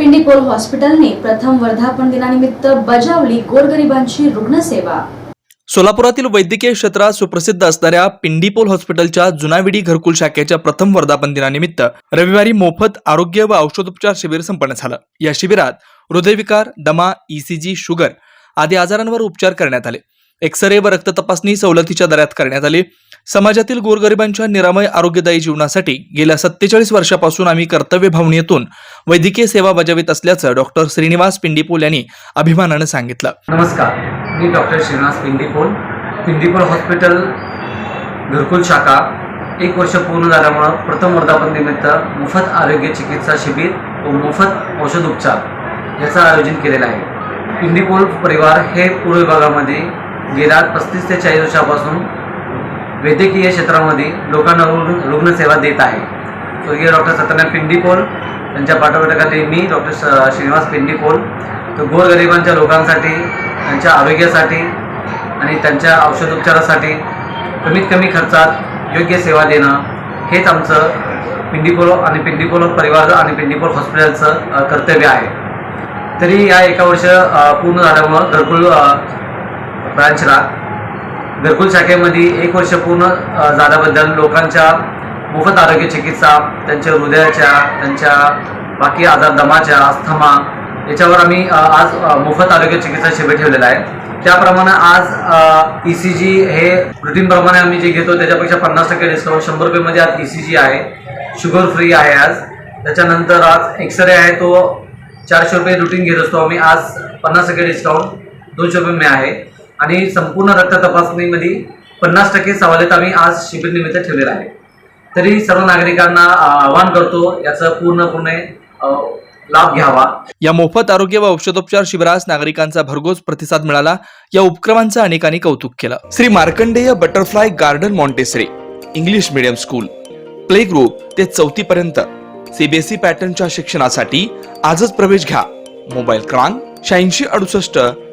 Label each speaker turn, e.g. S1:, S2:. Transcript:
S1: पिंडीपोल हॉस्पिटलने प्रथम वर्धापन दिनानिमित्त बजावली गोरगरिबांची रुग्णसेवा.
S2: सोलापुरातील वैद्यकीय क्षेत्रात सुप्रसिद्ध असणाऱ्या पिंडीपोल हॉस्पिटलच्या जुनाविडी घरकुल शाखेच्या प्रथम वर्धापन दिनानिमित्त रविवारी मोफत आरोग्य व औषधोपचार शिबिर संपन्न झालं. या शिबिरात हृदयविकार दमा ईसीजी शुगर आदी आजारांवर उपचार करण्यात आले. एक्सरे व रक्त तपासणी सवलतीच्या दरात करण्यात आली. समाजातील गोरगरिबांच्या निरामय आरोग्यदायी जीवनासाठी गेल्या सत्तेचाळीस वर्षापासून आम्ही कर्तव्य भावनेतून वैद्यकीय सेवा बजावित असल्याचं डॉक्टर श्रीनिवास पिंडीपोल यांनी अभिमानानं सांगितलं.
S3: नमस्कार. मी डॉक्टर श्रीनिवास पिंडीपोल. पिंडीपोल हॉस्पिटल घरकुल शाखा. एक वर्ष पूर्ण झाल्यामुळं प्रथम वर्धापन निमित्त मोफत आरोग्य चिकित्सा शिबिर व मोफत औषधोपचार याचं आयोजन केलेलं आहे. पिंडीपोल परिवार हे पूर्व विभागामध्ये गेल्या पस्तीस ते चाळीस वर्षापासून वैद्यकीय क्षेत्रामध्ये लोकांना रुग्ण रुग्णसेवा देत आहे. स्वर्गीय डॉक्टर सत्यनारायण पिंडीपोल त्यांच्या पाठोपाठाखाली मी डॉक्टर श- श्रीनिवास पिंडीपोल तो गोरगरिबांच्या लोकांसाठी त्यांच्या आरोग्यासाठी आणि त्यांच्या औषधोपचारासाठी कमीत कमी खर्चात योग्य सेवा देणं हेच आमचं पिंडीपोल आणि पिंडीपोल परिवार आणि पिंडीपोल हॉस्पिटलचं कर्तव्य आहे. तरी या एका वर्ष पूर्ण झाल्यामुळं घरकुल ब्रांचला घरकुल शाखेमध्ये एक वर्ष पूर्ण झाल्याबद्दल लोकांच्या मोफत आरोग्य चिकित्सा त्यांच्या हृदयाच्या त्यांच्या बाकी आजार दमाच्या अस्थमा याच्यावर आम्ही आज मोफत आरोग्य चिकित्सा शिबिर ठेवलेला आहे. त्याप्रमाणे आज ई सी जी हे रुटीनप्रमाणे आम्ही जे घेतो त्याच्यापेक्षा पन्नास टक्के डिस्काउंट शंभर रुपयेमध्ये आज ई सी जी आहे. शुगर फ्री आहे आज. त्याच्यानंतर आज एक्सरे आहे तो चारशे रुपये रुटीन घेत असतो आम्ही. आज पन्नास टक्के डिस्काउंट दोनशे रुपये मे आहे. आणि संपूर्ण रक्त तपासणीमध्ये पन्नास टक्के सवलत आम्ही आज शिबिर निमित्त ठेवलेला आहे. तरी सर्व नागरिकांना आवाहन करतो याचं पूर्णपणे लाभ घ्यावा.
S2: या मोफत आरोग्य व औषधोपचार शिबिरास नागरिकांचा भरघोस प्रतिसाद मिळाला. या उपक्रमांचं अनेकांनी कौतुक केलं. Shri Markandey butterfly garden Montessori English medium school. Play group ते चौथी पर्यंत. सीबीएसई पॅटर्नच्या शिक्षणासाठी आजच प्रवेश घ्या. मोबाईल क्रमांक शहाऐंशी अडुसष्ट